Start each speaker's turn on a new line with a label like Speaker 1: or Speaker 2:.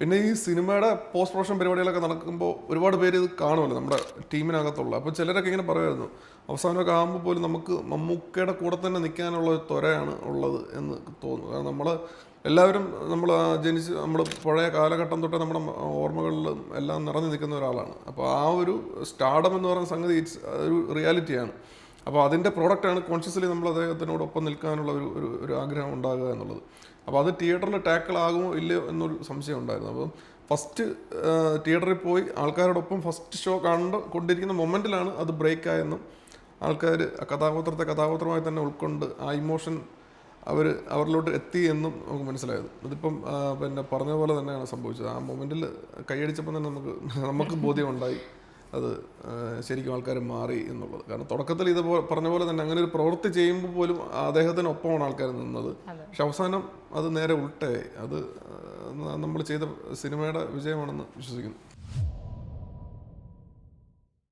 Speaker 1: പിന്നെ ഈ സിനിമയുടെ പോസ്റ്റ് പ്രൊഡക്ഷൻ പരിപാടികളൊക്കെ നടക്കുമ്പോൾ ഒരുപാട് പേര് ഇത് കാണുമല്ലോ നമ്മുടെ ടീമിനകത്തുള്ള. അപ്പോൾ ചിലരൊക്കെ ഇങ്ങനെ പറയുമായിരുന്നു അവസാനമൊക്കെ ആകുമ്പോൾ പോലും നമുക്ക് മമ്മൂക്കയുടെ കൂടെ തന്നെ നിൽക്കാനുള്ള ഒരു ത്വരയാണ് ഉള്ളത് എന്ന് തോന്നുന്നു. കാരണം നമ്മൾ എല്ലാവരും നമ്മൾ ജനിച്ച് നമ്മൾ പഴയ കാലഘട്ടം തൊട്ട് നമ്മുടെ ഓർമ്മകളിലും എല്ലാം നിറഞ്ഞു നിൽക്കുന്ന ഒരാളാണ്. അപ്പോൾ ആ ഒരു സ്റ്റാഡം എന്ന് പറയുന്ന സംഗതി ഇറ്റ്സ് ഒരു റിയാലിറ്റിയാണ് അപ്പോൾ അതിന്റെ പ്രോഡക്റ്റാണ് കോൺഷ്യസ്ലി നമ്മൾ അദ്ദേഹത്തിനോടൊപ്പം നിൽക്കാനുള്ള ഒരു ഒരു ഒരു ആഗ്രഹം ഉണ്ടാകുക എന്നുള്ളത്. അപ്പോൾ അത് തിയേറ്ററിൽ ടാക്കിൾ ആകുമോ ഇല്ലയോ എന്നൊരു സംശയം ഉണ്ടായിരുന്നു. അപ്പം ഫസ്റ്റ് തിയേറ്ററിൽ പോയി ആൾക്കാരോടൊപ്പം ഫസ്റ്റ് ഷോ കണ്ട് കൊണ്ടിരിക്കുന്ന മൊമെന്റിലാണ് അത് ബ്രേക്ക് ആയെന്നും ആൾക്കാർ കഥാപാത്രത്തെ കഥാപാത്രമായി തന്നെ ഉൾക്കൊണ്ട് ആ ഇമോഷൻ അവർ അവരിലോട്ട് എത്തി എന്നും നമുക്ക് മനസ്സിലായത്. അതിപ്പം പിന്നെ പറഞ്ഞ പോലെ തന്നെയാണ് സംഭവിച്ചത്. ആ മൊമെന്റിൽ കൈയടിച്ചപ്പോൾ തന്നെ നമുക്ക് നമുക്ക് ബോധ്യമുണ്ടായി. അത് ശരിക്കും ആൾക്കാർ മാറി എന്നുള്ളത്. കാരണം തുടക്കത്തിൽ ഇത് പറഞ്ഞ പോലെ തന്നെ അങ്ങനെ ഒരു പ്രവൃത്തി ചെയ്യുമ്പോൾ പോലും അദ്ദേഹത്തിനൊപ്പമാണ് ആൾക്കാർ നിന്നത്. പക്ഷെ അവസാനം അത് നേരെ ഉൾട്ടേ അത് നമ്മൾ ചെയ്ത സിനിമയുടെ വിജയമാണെന്ന് വിശ്വസിക്കുന്നു.